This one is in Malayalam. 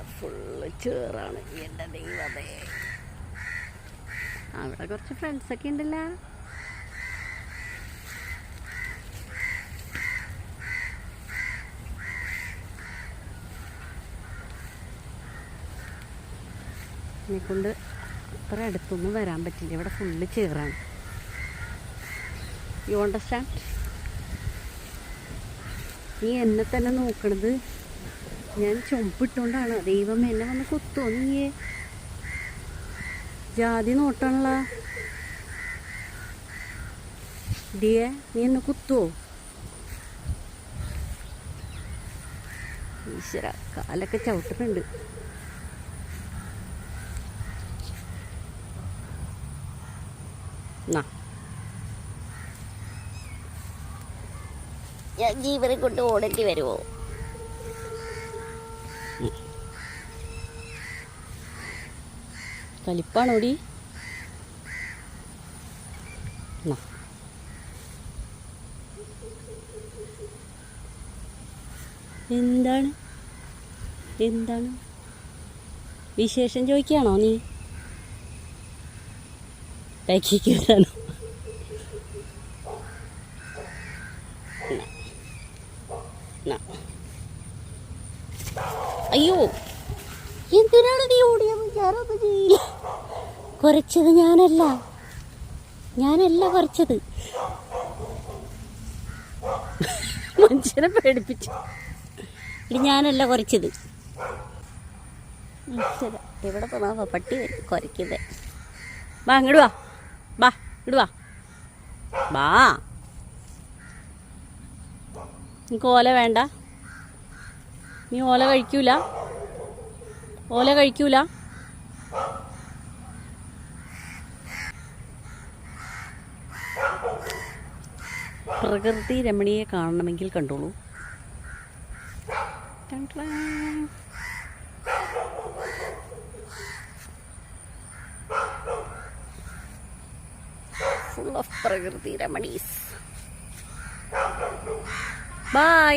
ഫുള്ള് ചേറാണ്. എന്റെ ദൈവമേ. അവിടെ കുറച്ച് ഫ്രണ്ട്സൊക്കെ ഉണ്ടല്ലോ. എന്നെക്കൊണ്ട് അത്ര അടുത്തൊന്നും വരാൻ പറ്റില്ല. ഇവിടെ ഫുള്ള് ചേറാണ്. യു അണ്ടർസ്റ്റാൻഡ് നീ എന്നെ തന്നെ നോക്കണത് ഞാൻ ചുമപ്പിട്ടുകൊണ്ടാണ് ദൈവം എന്നെ വന്ന് കുത്തോ ജാതി നോട്ടാണല്ല. ഡിയെ നീ എന്നെ കുത്തുവോ? ഈശ്വര കാലൊക്കെ ചവിട്ടുന്നുണ്ട്. ജീവനെ കൊണ്ട് ഓടേണ്ടി വരുമോ കലിപ്പാണോടി എന്നാ. എന്താണ്? എന്താണ്? വിശേഷം ചോദിക്കുകയാണോ നീ? കൈക്കിക്കാനാണോ അയ്യോ എന്തിനാണ് നീ ഓടിയത് കുറച്ചത് ഞാനല്ല. ഞാനല്ല കുറച്ചത്. മനുഷ്യനെ പേടിപ്പിച്ചു. ഞാനല്ല കുറച്ചത്. എവിടെ പോണാവോ പട്ടി കുറയ്ക്കുന്നത് വാ ഇങ്ങോട്ട് വാ. വാ ഇങ്ങോട്ട് വാ. വാ. ഓല വേണ്ട? നീ ഓല കഴിക്കൂല? ഓല കഴിക്കൂല? പ്രകൃതി രമണിയെ കാണണമെങ്കിൽ കണ്ടോളൂ. ഫുൾ ഓഫ് പ്രകൃതി രമണീസ്. ബൈ